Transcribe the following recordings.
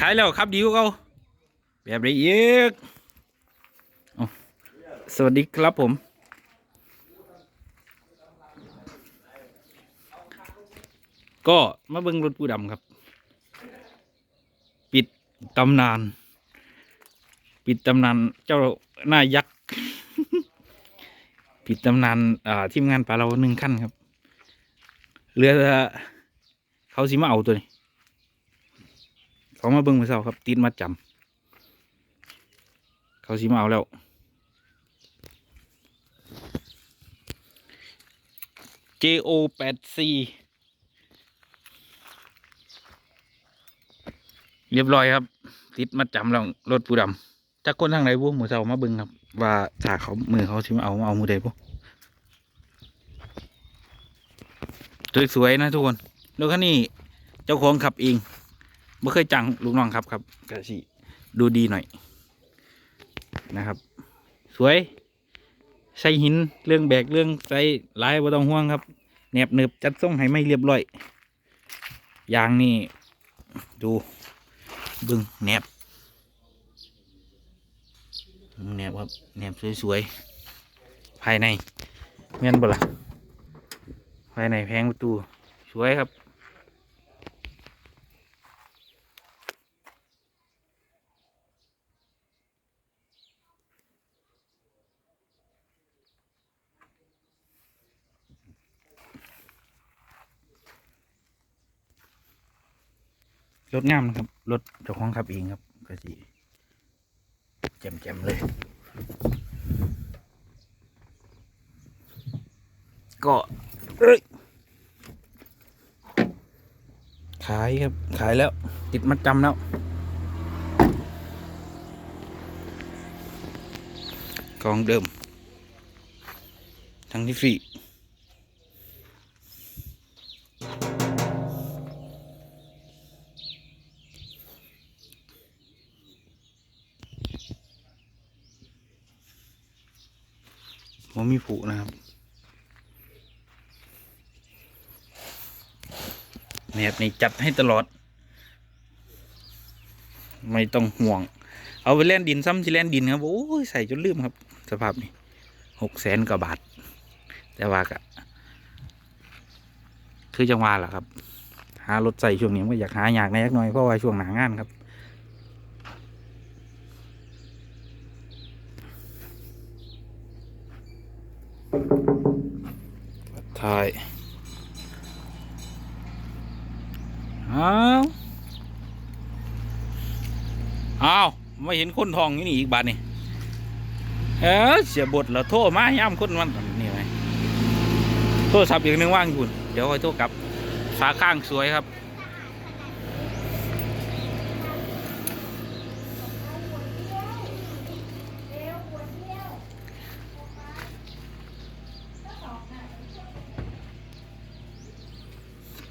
ขายแล้วครับดีกว่าเขาแบบไรอีกเอาสวัสดีครับผม ก็มาเบิ่งรถปูดำครับ ปิดตำนาน ปิดตำนานเจ้าหน้ายักษ์ปิดตำนานอ่าทีมงานปลาเราหนึ่งขั้นครับ เรือเขาสิมาเอาตัวนี้ เขามาเบิ่งมือเสาครับติดมาจำเขาสิมาเอาแล้ว JO 8 C เรียบร้อยครับ ติดมาจำแล้วรถปูดำจากคนทางไหนบุหมูเสามาเบิ่งครับ ว่าถ้าเขามือเขาสิมาเอามาเอามือใดบุสวยๆนะทุกคนรถคันนี้เจ้าของขับเอง ไม่เคยจังลูกน้องครับครับกะสิดูดีหน่อยนะครับ สวย ใส่หินเรื่องแบกเรื่องใส่ลายบ่ต้องห่วงครับแนบเนิบจัดทรงให้ไม่เรียบร้อยยางนี่ดูเบึงแนบแนบครับแนบสวยๆภายในเงี้ยนบ่ล่ะภายในแพงประตูสวยครับ รถงามนะครับรถเจ้าของขับเองครับก็สิแจ่มๆเลย ก็เอ้ยขายครับ ขายแล้ว ติดมัดจำแล้วกองเดิม ทั้งที่ฟรี ผมมีผูนะครับแนบนี่จัดให้ตลอด ไม่ต้องห่วง เอาไปเล่นดินซ้ำที่เล่นดินครับ โอ้ยใส่จนลืมครับ สภาพนี้หกแสนกว่าบาท แต่ว่ากะคือจังหวะแหละครับ หารถใส่ช่วงนี้ก็อยากหาอยากในยักน่อยเพราะว่าช่วงหนางานครับ ท้ายอ้าวอ้าวไม่เห็นคนทองอยู่นี่อีกบาทนี่เออเสียบทแล้วโทษมาย่ำคนมันนี่ไหมโทรศัพท์อีกหนึ่งว่างอยู่เดี๋ยวค่อยโทษกลับ สาข้างสวยครับ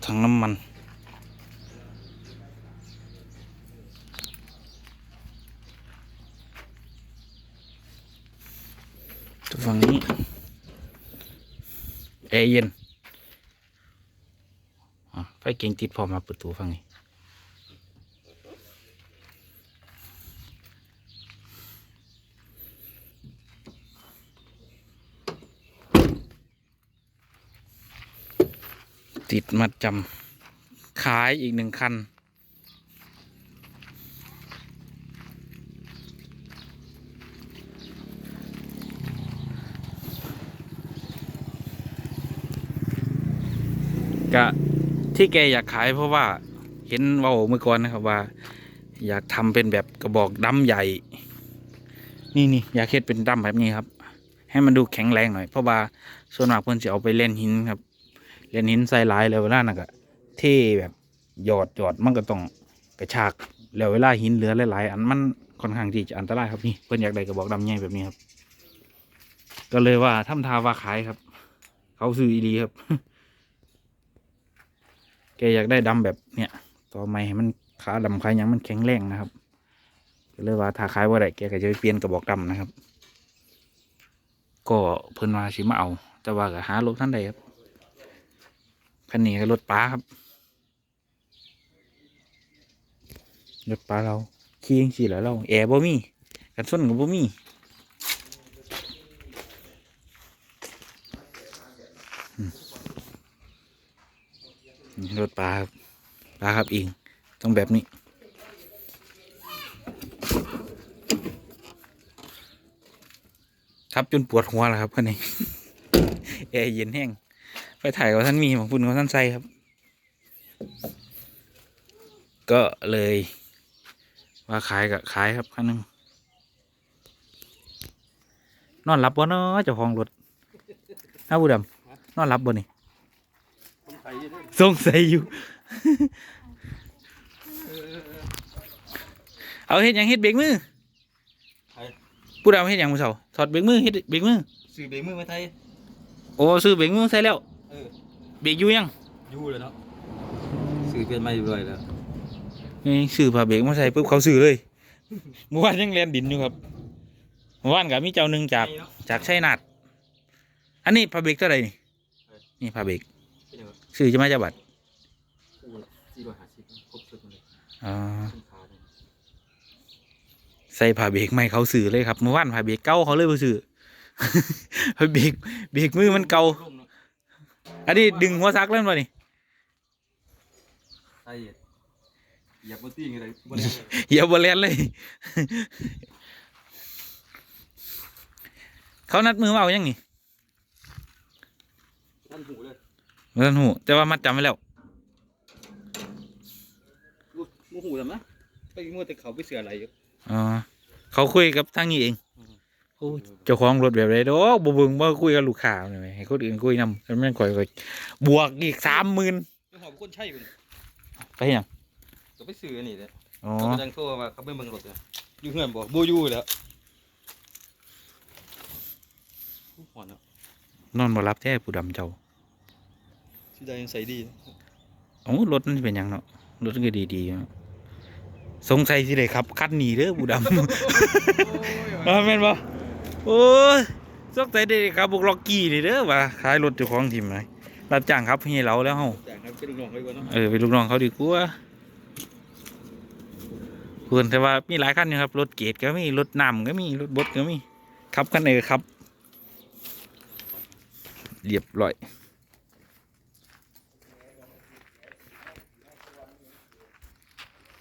ถังน้ำมัน ตัวฝั่งนี้แอร์เย็นไฟเก่งติดพอมาเปิดตัวฝั่งนี้ ติดมาจำขายอีกหนึ่งคัน กะที่แกอยากขายเพราะว่าเห็นเว่าเมื่อก่อนนะครับว่า อยากทำเป็นแบบกระบอกดำใหญ่ นี่นี่อยากเฮ็ดเป็นดำแบบนี้ครับ ให้มันดูแข็งแรงหน่อยเพราะว่าส่วนมากเพื่อนจะเอาไปเล่นหินครับ เล่นหินใส่หลายแล้วเวลาน่ะก็เท่แบบหยอดหยอดมันก็ต้องกระชากแล้วเวลาหินเหลือหลายๆอันมันค่อนข้างที่จะอันตรายครับนี่เพื่อนอยากได้กระบอกดำใหญ่แบบนี้ครับ ก็เลยว่าทำทาว่าขายครับ เขาซื้ออีหลีครับ แกอยากได้ดำแบบเนี้ยต่อไม้ให้มันขาดำขายังมันแข็งแรงนะครับ ก็เลยว่าถ้าขายว่าไรแกก็จะไปเปลี่ยนกระบอกดำนะครับ ก็เพิ่นว่าสิมาเอา แต่ว่าก็หารถท่านใดครับ คันนี้ก็รถป้าครับ รถปลาเราขี่ยังสี่แล้วเราแอร์บ่มีกันส้นกับบ่มีอืมนี่รถปลาครับปลาครับเองต้องแบบนี้ ครับจนปวดหัวแล้วครับคันนี้แอร์เย็นแห้ง ไปถ่ายกับท่านมีของคุณกับท่านใส่ครับ ก็เลยว่าขายกับขายครับคันหนึงนอนหลับบ่เนาะเจ้าของรถน้าบูดำนอนหลับบ่นี่สงสัยอยู่ เอาเฮ็ดหยังเฮ็ดเบรกมือไอ้ผู้ดำเฮ็ดหยังมือเสาถอดเบรกมือเฮ็ดเบรกมือสื่อเบรกมือมาไทยโอ้ซื้อเบรกมือใส่แล้ว เออเบรกอยู่ยังอยู่เลยเนาะสื่อเปลี่ยนไม่ด้วยแล้วนี่ซื้อผ้าเบรกมาใส่ปุ๊บเขาซื้อเลยเมื่อวานยังเรียนดินอยู่ครับเมื่อวานกับมีเจ้าหนึ่งจากนี่เนาะจากชัยนาทอันนี้ผ้าเบรกเท่าไหร่นี่เออนี่ผ้าเบรกเป็นยังไงซื้อจะมาจะบัตรคู่ละสี่ร้อยห้าสิบครบชุดหมดเลยอ่าขึ้นขาเลยใส่ผ้าเบรกใหม่เขาซื้อเลยครับเมื่อวานผ้าเบรกเก่าเขาเลยมาซื้อผ้าเบรกเบรกมือมันเก่าร่มเนาะ อันนี้ดึงหัวซักแล้วมานี่ใช่เหยียบบนตีนอะไรบนอะไรอย่าบอลเลนเลย เขานัดมือมาเอายังนี่ท่านหูเลยเมื่อหูแต่ว่ามัดจำไว้แล้วลูกมูหูทำนะไปมัวแต่เขาไปเสืออะไรอยู่อ๋อเขาคุยกับทางนี้เองอืมโอ้ย เจ้าของรถแบบไรดอกบ่เบิ่งบ่คุยกับลูกค้าเลยไหมให้คนอื่นคุยนำแล้วแม่งข่อยก็บวกอีกสามหมื่นไม่หอบคนใช่เป็นไปยังก็ไปซื้อนี่เลยอ๋อเขาก็ยังโทรมาเขาไม่เบิ่งรถเลยอยู่เฮือนบ่บ่อยู่แล้วหัวเนาะนอนบ่รับแท้ผู้ดำเจ้าสีดายังใส่ดีโอ้รถมันเป็นหยังเนาะรถมันก็ดีๆเนาะสงสัยสิเลยครับคันหนีเด้อผู้ดำเออแม่นบ่ โอ้ยสงสัยได้ครับบุกล็อกกี้นี่เด้อว่าขายรถเจ้าของทีมไหนรับจ้างครับให้เราแล้วเฮาแต่งครับเป็นลูกน้องเขาดีกว่าเนาะเออเป็นลูกน้องเขาดีกว่าควรแต่ว่ามีหลายคันอยู่ครับรถเกตก็มีรถน้ำก็มีรถบดก็มีขับกันเออครับเรียบร้อย